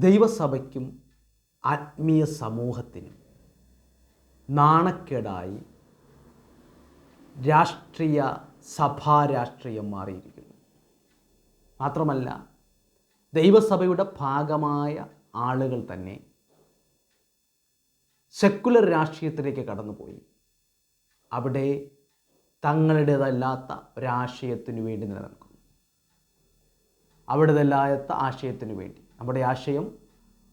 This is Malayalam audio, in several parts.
ദൈവസഭയ്ക്കും ആത്മീയ സമൂഹത്തിനും നാണക്കേടായി രാഷ്ട്രീയ സഭാ രാഷ്ട്രീയം മാറിയിരിക്കുന്നു. മാത്രമല്ല ദൈവസഭയുടെ ഭാഗമായ ആളുകൾ തന്നെ സെക്കുലർ രാഷ്ട്രീയത്തിലേക്ക് കടന്നുപോയി. അവിടെ തങ്ങളുടേതല്ലാത്ത ഒരാശയത്തിനു വേണ്ടി നിലനിൽക്കുന്നു. അവിടേതല്ലാത്ത ആശയത്തിനു വേണ്ടി. നമ്മുടെ ആശയം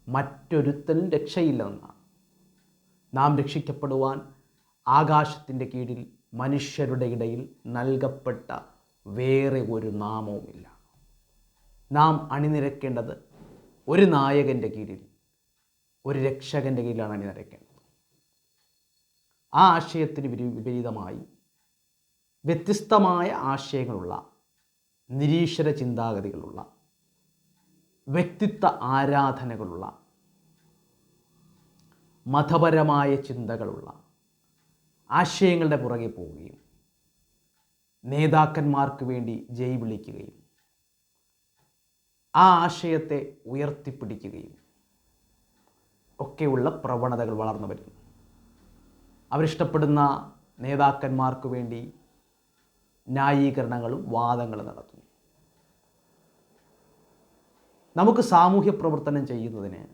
മറ്റൊരുത്തനും രക്ഷയില്ലെന്നാണ്. നാം രക്ഷിക്കപ്പെടുവാൻ ആകാശത്തിന്റെ കീഴിൽ മനുഷ്യരുടെ ഇടയിൽ നൽകപ്പെട്ട വേറെ ഒരു നാമവുമില്ല. നാം അണിനിരക്കേണ്ടത് ഒരു നായകന്റെ കീഴിൽ ഒരു രക്ഷകന്റെ കീഴിലാണ് അണിനിരക്കേണ്ടത്. ആ ആശയത്തിന് വിപരീതമായി വ്യത്യസ്തമായ ആശയങ്ങളുള്ള നിരീശ്വര ചിന്താഗതികളുള്ള വ്യക്തിത്വ ആരാധനകളുള്ള മതപരമായ ചിന്തകളുള്ള ആശയങ്ങളുടെ പുറകെ പോവുകയും നേതാക്കന്മാർക്ക് വേണ്ടി ജയ് വിളിക്കുകയും ആ ആശയത്തെ ഉയർത്തിപ്പിടിക്കുകയും ഒക്കെയുള്ള പ്രവണതകൾ വളർന്നു വരുന്നു അവരിഷ്ടപ്പെടുന്ന നേതാക്കന്മാർക്ക് വേണ്ടി ന്യായീകരണങ്ങളും വാദങ്ങളും നടത്തുന്നു. നമുക്ക് സാമൂഹ്യ പ്രവർത്തനം ചെയ്യുന്നതിന്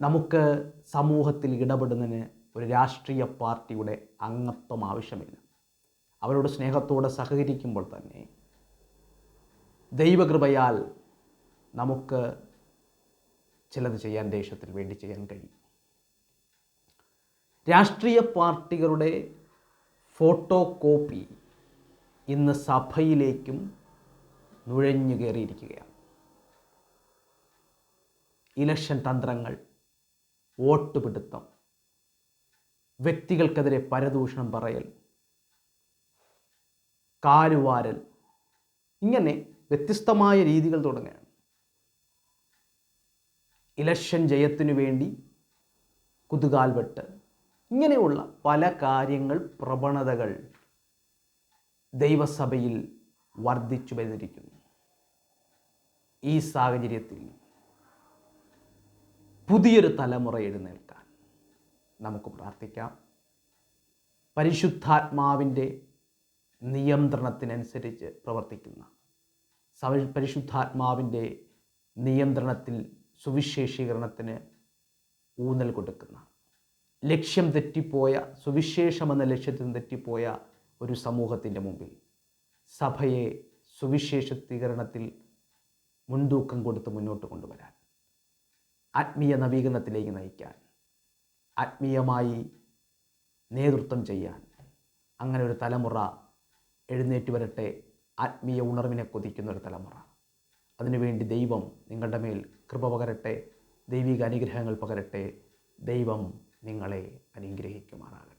നമുക്ക് സമൂഹത്തിൽ ഇടപെടുന്നതിന് ഒരു രാഷ്ട്രീയ പാർട്ടിയുടെ അംഗത്വം ആവശ്യമില്ല. അവരോട് സ്നേഹത്തോടെ സഹകരിക്കുമ്പോൾ തന്നെ ദൈവകൃപയാൽ നമുക്ക് ചിലത് ചെയ്യാൻ ദേശത്തിന് വേണ്ടി ചെയ്യാൻ കഴിയും. രാഷ്ട്രീയ പാർട്ടികളുടെ ഫോട്ടോ കോപ്പി ഇന്ന് സഭയിലേക്കും നുഴഞ്ഞു കയറിയിരിക്കുകയാണ്. ഇലക്ഷൻ തന്ത്രങ്ങൾ വോട്ടുപിടുത്തം വ്യക്തികൾക്കെതിരെ പരദൂഷണം പറയൽ കാലുവാരൽ ഇങ്ങനെ വ്യത്യസ്തമായ രീതികൾ തുടങ്ങുകയാണ്. ഇലക്ഷൻ ജയത്തിനു വേണ്ടി കുതുകാൽവെട്ട് ഇങ്ങനെയുള്ള പല കാര്യങ്ങൾ പ്രവണതകൾ ദൈവസഭയിൽ വർദ്ധിച്ചു വന്നിരിക്കുന്നു. ഈ സാഹചര്യത്തിൽ പുതിയൊരു തലമുറ എഴുന്നേൽക്കാൻ നമുക്ക് പ്രാർത്ഥിക്കാം. പരിശുദ്ധാത്മാവിന്റെ നിയന്ത്രണത്തിനനുസരിച്ച് പ്രവർത്തിക്കുന്ന പരിശുദ്ധാത്മാവിന്റെ നിയന്ത്രണത്തിൽ സുവിശേഷീകരണത്തിന് ഊന്നൽ കൊടുക്കുന്ന ലക്ഷ്യം തെറ്റിപ്പോയ സുവിശേഷമെന്ന ലക്ഷ്യത്തിൽ നിന്ന് തെറ്റിപ്പോയ ഒരു സമൂഹത്തിന്റെ മുമ്പിൽ സഭയെ സുവിശേഷീകരണത്തിൽ മുൻതൂക്കം കൊടുത്ത് മുന്നോട്ട് കൊണ്ടുവരാൻ. ആത്മീയ നവീകരണത്തിലേക്ക് നയിക്കാൻ. ആത്മീയമായി നേതൃത്വം ചെയ്യാൻ. അങ്ങനെ ഒരു തലമുറ എഴുന്നേറ്റ് വരട്ടെ. ആത്മീയ ഉണർവിനെ കൊതിക്കുന്ന ഒരു തലമുറ. അതിനുവേണ്ടി ദൈവം നിങ്ങളുടെ മേൽ കൃപ പകരട്ടെ. ദൈവിക അനുഗ്രഹങ്ങൾ പകരട്ടെ. ദൈവം നിങ്ങളെ അനുഗ്രഹിക്കുമാറാകട്ടെ.